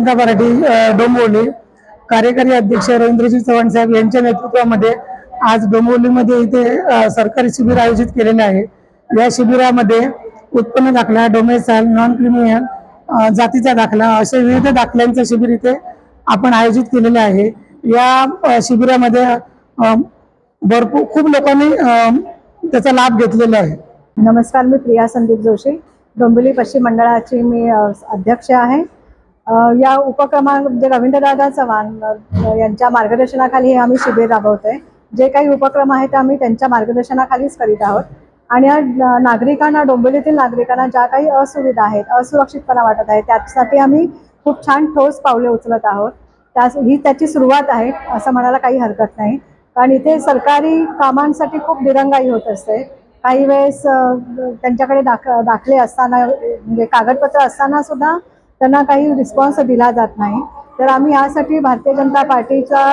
जनता party Dombivli. कार्यकारी अध्यक्ष रवींद्रजी चव्हाण साहेब यांच्या नेतृत्वामध्ये आज डोंबिवलीमध्ये इथे सरकारी शिबिर आयोजित केलेले आहे. या शिबिरामध्ये उत्पन्न दाखला डोमेसाल नॉन क्रिमिनल जातीचा दाखला असे विविध दाखल्यांचं शिबिर इथे आपण आयोजित केलेले आहे. या शिबिरामध्ये भरपूर खूप लोकांनी त्याचा लाभ घेतलेला आहे. नमस्कार मी प्रिया संदीप जोशी. डोंबिवली पश्चिम मंडळाची मी अध्यक्ष आहे. या उपक्रमा म्हणजे रवींद्रदादा चव्हाण यांच्या मार्गदर्शनाखाली हे आम्ही शिबिर राबवतोय. जे काही उपक्रम आहेत ते आम्ही त्यांच्या मार्गदर्शनाखालीच करीत आहोत. आणि या नागरिकांना डोंबिवलीतील नागरिकांना ज्या काही असुविधा आहेत असुरक्षितपणा वाटत आहे त्यासाठी आम्ही खूप छान ठोस पावले उचलत आहोत. त्यास ही त्याची सुरुवात आहे असं म्हणायला काही हरकत नाही. कारण इथे सरकारी कामांसाठी खूप दिरंगाई होत असते. काही वेळेस त्यांच्याकडे दाख दाखले असताना म्हणजे कागदपत्र असताना सुद्धा त्यांना काही रिस्पॉन्स दिला जात नाही. तर आम्ही यासाठी भारतीय जनता पार्टीच्या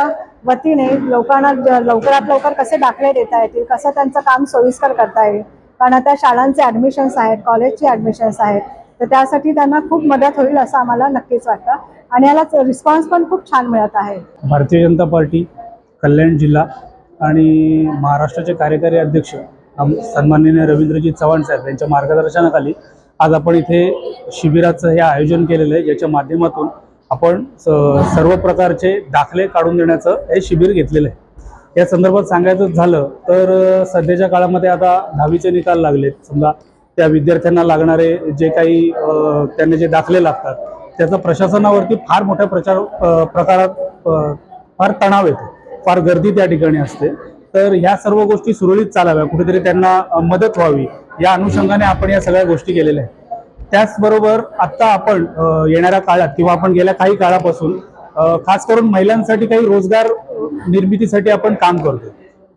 वतीने लोकांना लवकरात लवकर कसे दाखले देता येतील कसं त्यांचं काम सोयीस्कर करता येईल? कारण आता शाळांचे ॲडमिशन्स आहेत कॉलेजचे ॲडमिशन्स आहेत. तर त्यासाठी त्यांना खूप मदत होईल असं आम्हाला नक्कीच वाटतं. आणि याला रिस्पॉन्स पण खूप छान मिळत आहे. भारतीय जनता पार्टी कल्याण जिल्हा आणि महाराष्ट्राचे कार्यकारी अध्यक्ष सन्माननीय रवींद्रजी चव्हाण साहेब यांच्या मार्गदर्शनाखाली आज आपण इथे शिबिराचं हे आयोजन केलेलं आहे ज्याच्या माध्यमातून आपण स- सर्व प्रकारचे दाखले काढून देण्याचं हे शिबिर घेतलेलं आहे. या संदर्भात सांगायचं झालं तर सध्याच्या काळामध्ये आता दहावीचे निकाल लागलेत. समजा त्या विद्यार्थ्यांना लागणारे जे काही त्यांना जे दाखले लागतात त्याचा प्रशासनावरती फार मोठ्या प्रचार प्रकारात फार तणाव येतो. फार गर्दी त्या ठिकाणी असते. तर ह्या सर्व गोष्टी सुरळीत चालाव्या कुठेतरी त्यांना मदत व्हावी. या अनुषंगाने आपण या सगळ्या गोष्टी केलेल्या आहेत. त्याचबरोबर आत्ता आपण येणाऱ्या काळात किंवा आपण गेल्या काही काळापासून खास करून महिलांसाठी काही रोजगार निर्मितीसाठी आपण काम करतो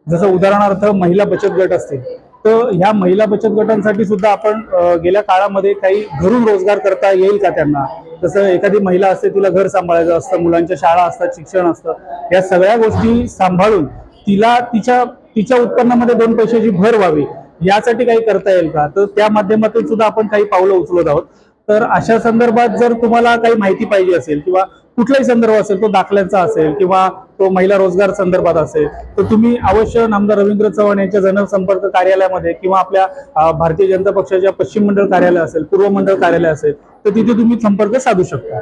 जसं उदाहरणार्थ महिला बचत गट असतील तर ह्या महिला बचत गटांसाठी सुद्धा आपण गेल्या काळामध्ये काही घरून रोजगार करता येईल का त्यांना? जसं एखादी महिला असते तिला घर सांभाळायचं असतं मुलांच्या शाळा असतात शिक्षण असतं या सगळ्या गोष्टी सांभाळून तिला तिच्या तिच्या उत्पन्नामध्ये दोन पैशाची भर व्हावी. यासाठी काही करता येईल का? तर त्या माध्यमातून सुद्धा आपण काही पावलं उचलत आहोत. तर अशा संदर्भात जर तुम्हाला काही माहिती पाहिजे असेल किंवा कुठलाही संदर्भ असेल तो दाखल्यांचा असेल किंवा तो महिला रोजगार संदर्भात असेल तर तुम्ही अवश्य नामदार रवींद्र चव्हाण यांच्या जनसंपर्क कार्यालयामध्ये किंवा आपल्या भारतीय जनता पक्षाच्या पश्चिम मंडळ कार्यालय असेल पूर्व मंडळ कार्यालय असेल तर तिथे तुम्ही संपर्क साधू शकता.